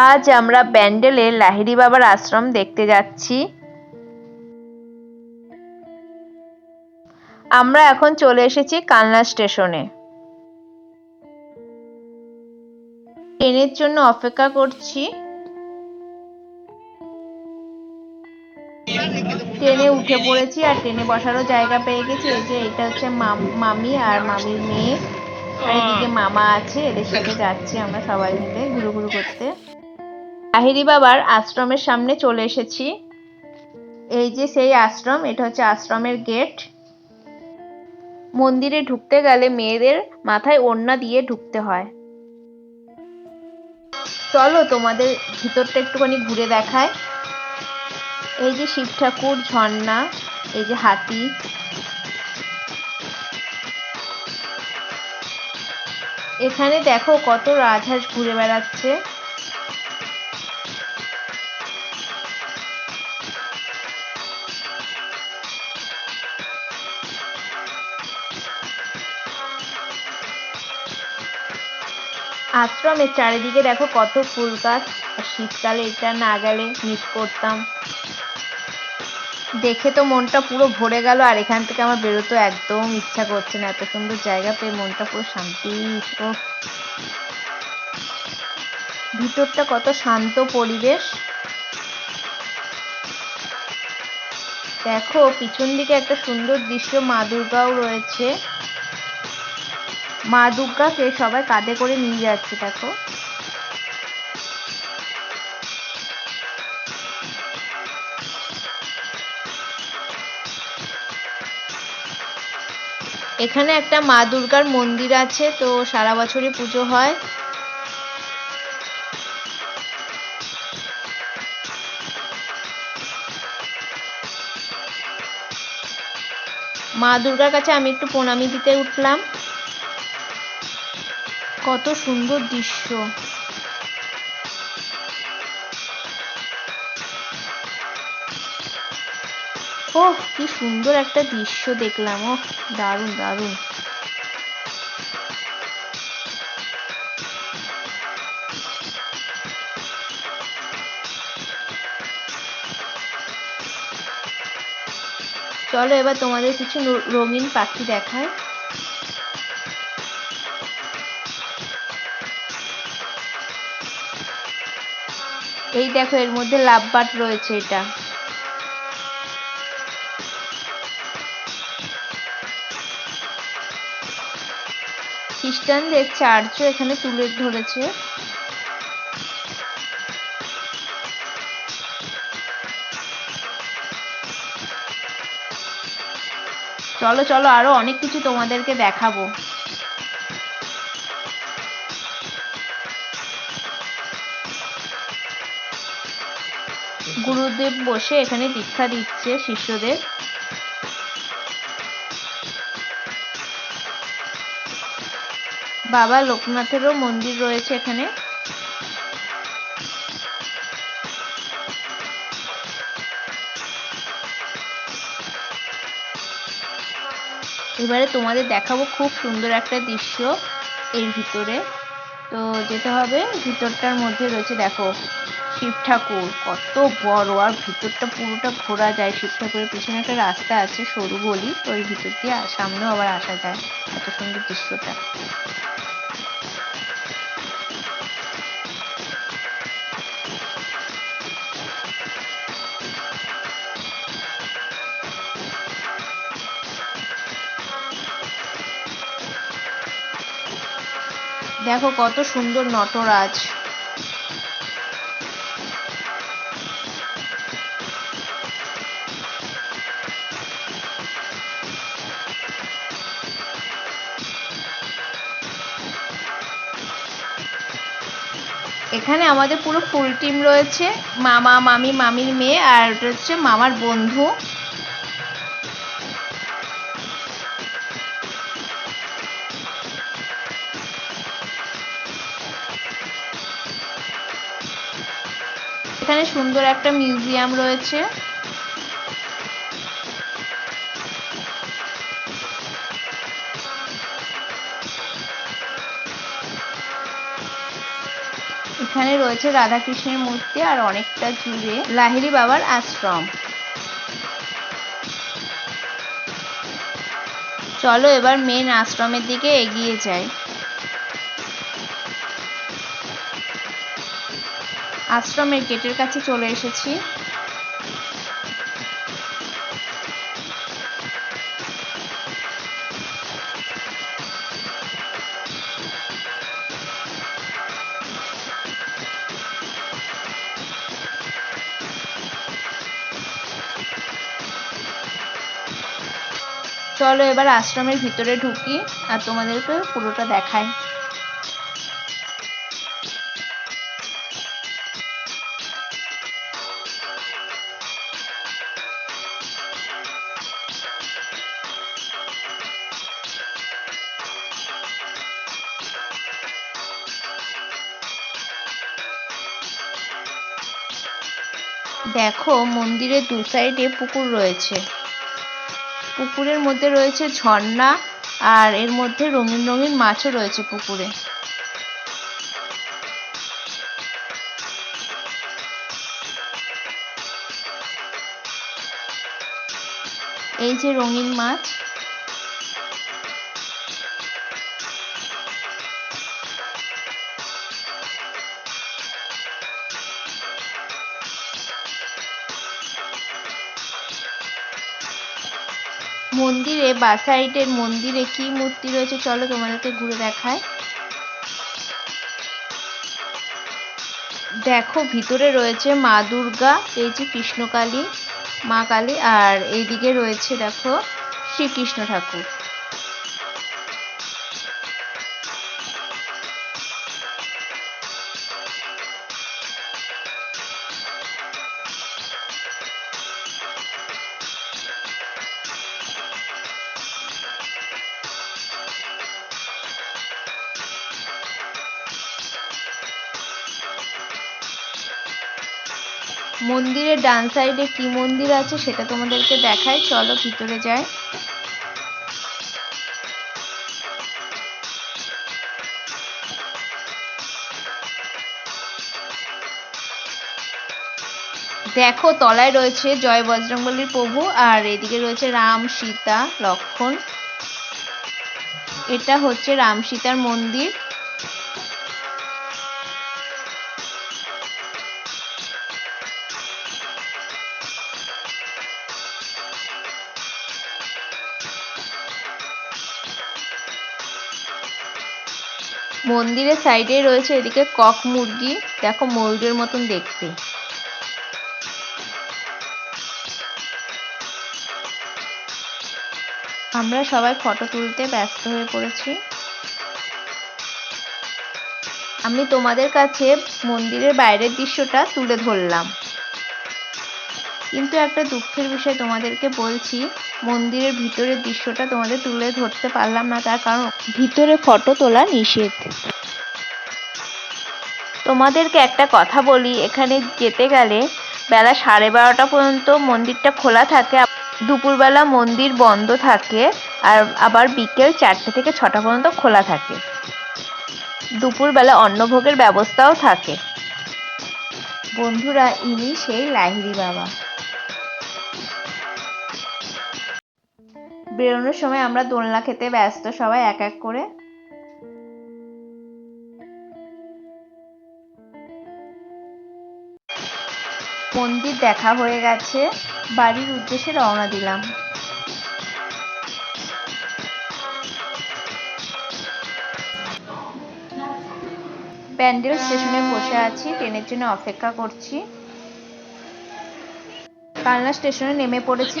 আজ আমরা ব্যান্ডেলে লাহিড়ী বাবার আশ্রম দেখতে যাচ্ছি। আমরা এখন চলে এসেছি কালনা স্টেশনে। ট্রেনের জন্য অপেক্ষা করছি। ট্রেনে উঠে পড়েছি আর ট্রেনে বসারও জায়গা পেয়ে গেছি। এই যে এটা হচ্ছে মাম- আর মামির মেয়ে। আর এদিকে মামা আছে, এদের সাথে যাচ্ছি আমরা সবাই মিলে ঘুরু ঘুরু করতে। লাহিড়ী বাবার আশ্রমের সামনে চলে এসেছি। এই যে সেই আশ্রম, এটা হচ্ছে আশ্রমের গেট। মন্দিরে ঢুকতে গেলে মেয়েদের মাথায় ওড়না দিয়ে ঢুকতে হয়। চলো তোমাদের ভিতরটা একটুখানি ঘুরে দেখায় এই যে শিব ঠাকুর, ঝর্ণা, এই যে হাতি। এখানে দেখো কত রাজহাঁস ঘুরে বেড়াচ্ছে। আশ্রমের চারিদিকে দেখো কত ফুল গাছ। আর শীতকালে এটা না গেলে মিস করতাম। দেখে তো মনটা পুরো ভরে গেল, আর এখান থেকে আমার বেরোতে একদম ইচ্ছা করছে না। এত সুন্দর জায়গা পেয়ে মনটা পুরো শান্তি ভিতরটা কত শান্ত পরিবেশ। দেখো, পিছন দিকে একটা সুন্দর দৃশ্য, মা দুর্গাও রয়েছে। মা দুর্গাকে সবাই কাঁধে করে নিয়ে যাচ্ছে, দেখো। এখানে একটা মা দুর্গার মন্দির আছে, তো সারা বছরই পুজো হয়। মা দুর্গার কাছে আমি একটু প্রণামী দিতে উঠলাম। কত সুন্দর দৃশ্য। ওহ, কি সুন্দর একটা দৃশ্য দেখলাম ও দারুণ দারুণ। চলো এবার তোমাদের কিছু রঙিন পাখি দেখায়। এই দেখো, এর মধ্যে লাভ বাট রয়েছে এটা। খ্রিস্টানদের চার্চও এখানে তুলে ধরেছে। চলো চলো, আরও অনেক কিছু তোমাদেরকে দেখাবো। গুরুদেব বসে এখানে দীক্ষা দিচ্ছে শিষ্যদের। বাবা লোকনাথেরও মন্দির রয়েছে এখানে। এবারে তোমাদের দেখাবো খুব সুন্দর একটা দৃশ্য এর ভিতরে। তো যেতে হবে, ভিতরটার মধ্যে রয়েছে, দেখো। শিব ঠাকুর, কত বড়। আর ভিতরটা পুরোটা ঘোরা যায়, শিব ঠাকুরের পিছনে একটা রাস্তা আছে, সরু গলি, তো ওই ভিতর দিয়ে সামনেও আবার আসা যায়, এত সুন্দর দৃশ্যটা। দেখো কত সুন্দর নটরাজ। এখানে আমাদের পুরো ফুল টিম রয়েছে, মামা, মামি, মামির মেয়ে, আর ওটা হচ্ছে মামার বন্ধু। এখানে সুন্দর একটা মিউজিয়াম রয়েছে। এখানে রয়েছে রাধাকৃষ্ণের মূর্তি আর অনেকটা জুড়ে লাহিরি বাবার আশ্রম। চলো এবার মেন আশ্রমের দিকে এগিয়ে যাই। আশ্রমের গেটের কাছে চলে এসেছি। চলো এবার আশ্রমের ভিতরে ঢুকি আর তোমাদেরকে পুরোটা দেখাই। দেখো, মন্দিরের দু সাইডে পুকুর রয়েছে। পুকুরের মধ্যে রয়েছে ঝর্ণা আর এর মধ্যে রঙিন রঙিন মাছও রয়েছে পুকুরে। এই যে রঙিন মাছ মন্দিরে, বা মন্দিরে কি মূর্তি রয়েছে? চলো তোমাদেরকে ঘুরে দেখায় দেখো, ভিতরে রয়েছে মা দুর্গা, এই যে কৃষ্ণকালী, মা কালী, আর এইদিকে রয়েছে, দেখো, শ্রীকৃষ্ণ ঠাকুর। মন্দিরের ডান সাইডে কি মন্দির আছে সেটা তোমাদেরকে দেখাই। চলো ভিতরে যাই। দেখো, তলায় রয়েছে জয় বজরংবলীর প্রভু আর এদিকে রয়েছে রাম, সীতা, লক্ষণ। এটা হচ্ছে রাম, সীতার মন্দির। মন্দিরের সাইডে রয়েছে এদিকে কক মুরগি। দেখো ময়ূরের মতন দেখতে। আমরা সবাই ফটো তুলতে ব্যস্ত হয়ে পড়েছি। আমি তোমাদের কাছে মন্দিরের বাইরের দৃশ্যটা তুলে ধরলাম। কিন্তু একটা দুঃখের বিষয় তোমাদেরকে বলছি, মন্দিরের ভিতরের দৃশ্যটা তোমাদের তুলে ধরতে পারলাম না, তার কারণ ভিতরে ফটো তোলা নিষেধ। তোমাদেরকে একটা কথা বলি, এখানে যেতে গেলে বেলা সাড়ে বারোটা পর্যন্ত মন্দিরটা খোলা থাকে দুপুরবেলা মন্দির বন্ধ থাকে, আর আবার বিকেল চারটে থেকে ছটা পর্যন্ত খোলা থাকে। দুপুরবেলা অন্নভোগের ব্যবস্থাও থাকে। বন্ধুরা, ইনি সেই লাহিড়ী বাবা। বেরোনোর সময় আমরা দোলনা খেতে ব্যস্ত সবাই এক এক করে। মন্দির দেখা হয়ে গেছে, বাড়ির উদ্দেশ্যে রওনা দিলাম। প্যান্ডেল স্টেশনে বসে আছি, ট্রেনের জন্য অপেক্ষা করছি। কালনা স্টেশনে নেমে পড়েছি।